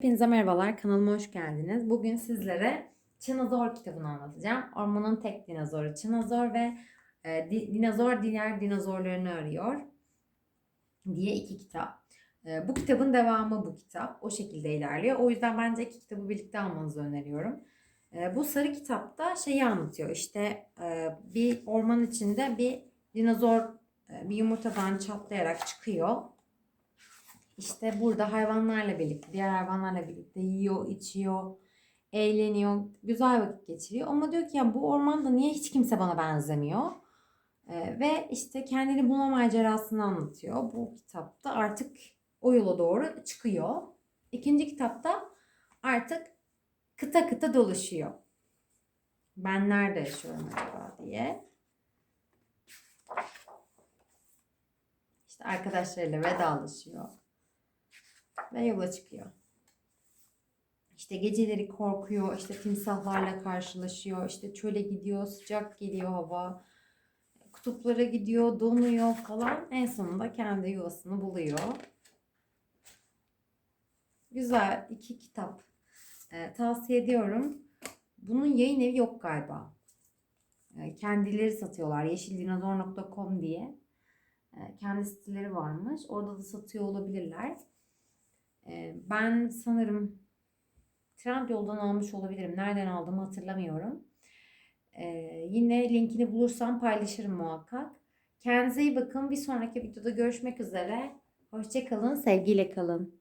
Hepinize merhabalar, kanalıma hoş geldiniz. Bugün sizlere Çinazor kitabını anlatacağım. Ormanın tek dinozoru Çinazor ve e, di- dinozor diğer dinozorlarını arıyor diye iki kitap. E, bu kitabın devamı bu kitap. O şekilde ilerliyor. O yüzden bence iki kitabı birlikte almanızı öneriyorum. E, bu sarı kitapta şeyi anlatıyor. İşte e, bir orman içinde bir dinozor e, bir yumurtadan çatlayarak çıkıyor. İşte burada hayvanlarla birlikte, diğer hayvanlarla birlikte yiyor, içiyor, eğleniyor, güzel vakit geçiriyor. Ama diyor ki ya bu ormanda niye hiç kimse bana benzemiyor? Ee, ve işte kendini bulma macerasını anlatıyor. Bu kitapta artık o yola doğru çıkıyor. İkinci kitapta artık kıta kıta dolaşıyor. Ben nerede yaşıyorum acaba diye. İşte arkadaşlarıyla vedalaşıyor ve yola çıkıyor. İşte geceleri korkuyor, işte timsahlarla karşılaşıyor, işte çöle gidiyor, sıcak geliyor hava, kutuplara gidiyor, donuyor falan. En sonunda kendi yuvasını buluyor. Güzel iki kitap Ee, tavsiye ediyorum. Bunun yayın evi yok galiba. Ee, kendileri satıyorlar. yeşildinozor.com diye. Ee, kendi siteleri varmış. Orada da satıyor olabilirler. Ben sanırım Trendyol'dan almış olabilirim. Nereden aldığımı hatırlamıyorum. Yine linkini bulursam paylaşırım muhakkak. Kendinize iyi bakın. Bir sonraki videoda görüşmek üzere. Hoşçakalın. Sevgiyle kalın.